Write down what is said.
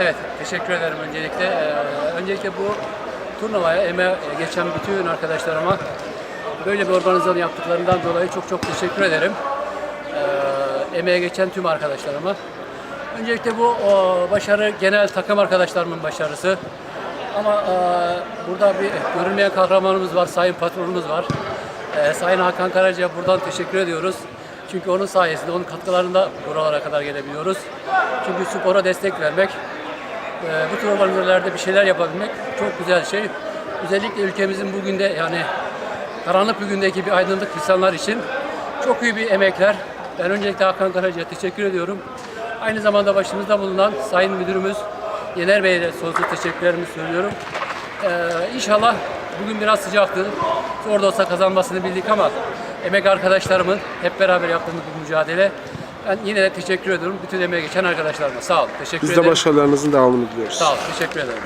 Evet, teşekkür ederim öncelikle. Ee, öncelikle bu turnuvaya emeğe geçen bütün arkadaşlarıma böyle bir organizasyon yaptıklarından dolayı çok çok teşekkür ederim. Ee, emeğe geçen tüm arkadaşlarıma. Öncelikle bu o, başarı genel takım arkadaşlarımın başarısı. Ama e, burada bir görünmeyen kahramanımız var, sayın patronumuz var. Ee, sayın Hakan Karaca'ya buradan teşekkür ediyoruz. Çünkü onun sayesinde, onun katkılarında buralara kadar gelebiliyoruz. Çünkü spora destek vermek, e, bu tür organizasyonlarda bir şeyler yapabilmek çok güzel şey. Özellikle ülkemizin bugün de yani karanlık bir gündeki bir aydınlık insanlar için çok iyi bir emekler. Ben öncelikle Hakan Karaca'ya teşekkür ediyorum. Aynı zamanda başımızda bulunan Sayın Müdürümüz Yener Bey'e de sonsuz teşekkürlerimi söylüyorum. Ee, inşallah bugün biraz sıcaktı. Zor da olsa kazanmasını bildik ama emek arkadaşlarımın hep beraber yaptığımız bir mücadele. Ben yine de teşekkür ediyorum bütün emeğe geçen arkadaşlarıma. Sağ olun. Teşekkür Biz de ederim. başarılarınızın devamını diliyoruz. Sağ olun. Teşekkür ederim.